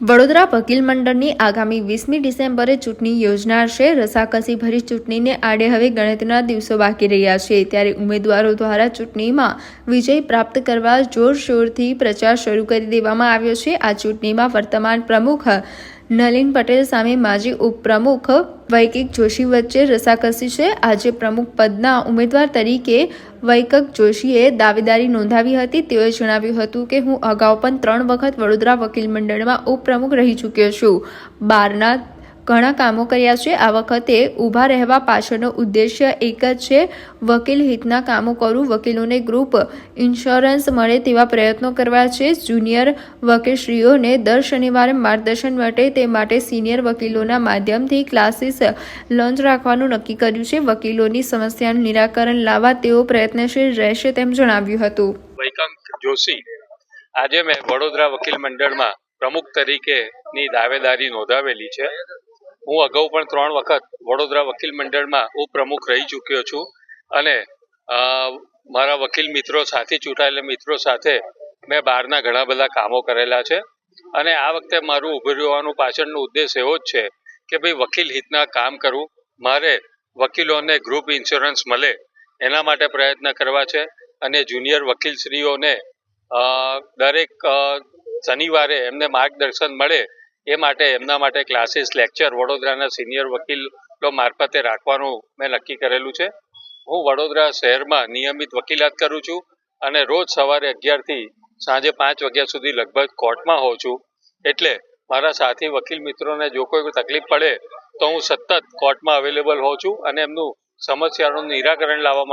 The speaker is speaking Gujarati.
વડોદરા વકીલ મંડળની આગામી વીસમી ડિસેમ્બરે ચૂંટણી યોજનાર છે રસાકસી ભરી ચૂંટણીને આડે હવે ગણતરીના દિવસો બાકી રહ્યા છે. ત્યારે ઉમેદવારો દ્વારા ચૂંટણીમાં વિજય પ્રાપ્ત કરવા જોરશોરથી પ્રચાર શરૂ કરી દેવામાં આવ્યો છે. આ ચૂંટણીમાં વર્તમાન પ્રમુખ નલિન પટેલ સામે માજી ઉપપ્રમુખ વૈકિક જોશી વચ્ચે રસાકસી છે. આજે પ્રમુખ પદના ઉમેદવાર તરીકે વૈકક જોશીએ દાવેદારી નોંધાવી હતી. તેઓએ જણાવ્યું હતું કે, હું અગાઉ પણ ત્રણ વખત વડોદરા વકીલ મંડળમાં ઉપપ્રમુખ રહી ચૂક્યો છું. બારના ઘણા કામો કર્યા છે. આ વખતે ઊભા રહેવા પાછળનો ઉદ્દેશ્ય એક જ છે, વકીલ હિતના કામો કરું, વકીલોને ગ્રુપ ઇન્સ્યોરન્સ મળે તેવા પ્રયત્નો કરવા છે. જુનિયર વકીલશ્રીઓને દર શનિવારે માર્ગદર્શન માટે તે માટે સિનિયર વકીલોના માધ્યમથી ક્લાસીસ લોન્ચ રાખવાનું નક્કી કર્યું છે. વકીલોની સમસ્યાનું નિરાકરણ લાવવા તેઓ પ્રયત્નશીલ રહેશે તેમ જણાવ્યું હતું. જોશી. આજે મેં વડોદરા વકીલ મંડળમાં પ્રમુખ તરીકેની દાવેદારી નોંધાવેલી છે. હું અગાઉ પણ ત્રણ વખત વડોદરા વકીલ મંડળમાં ઉપપ્રમુખ રહી ચૂક્યો છું અને મારા વકીલ મિત્રો સાથે, ચૂંટાયેલા મિત્રો સાથે મેં બહારના ઘણા બધા કામો કરેલા છે. અને આ વખતે મારું ઉભું રહેવાનું પાછળનો ઉદ્દેશ એવો જ છે કે ભાઈ વકીલ હિતના કામ કરવું. મારે વકીલોને ગ્રુપ ઇન્સ્યોરન્સ મળે એના માટે પ્રયત્ન કરવા છે અને જુનિયર વકીલશ્રીઓને દરેક શનિવારે એમને માર્ગદર્શન મળે એ માટે એમના માટે ક્લાસીસ લેક્ચર વડોદરાના સિનિયર વકીલો મારફતે રાખવાનું મેં નક્કી કરેલું છે. હું વડોદરા શહેરમાં નિયમિત વકીલાત કરું છું અને રોજ સવારે અગિયારથી સાંજે પાંચ વાગ્યા સુધી લગભગ કોર્ટમાં હોઉં છું. એટલે મારા સાથી વકીલ મિત્રોને જો કોઈ તકલીફ પડે તો હું સતત કોર્ટમાં અવેલેબલ હોઉં છું અને એમનું સમસ્યાનું નિરાકરણ લાવવા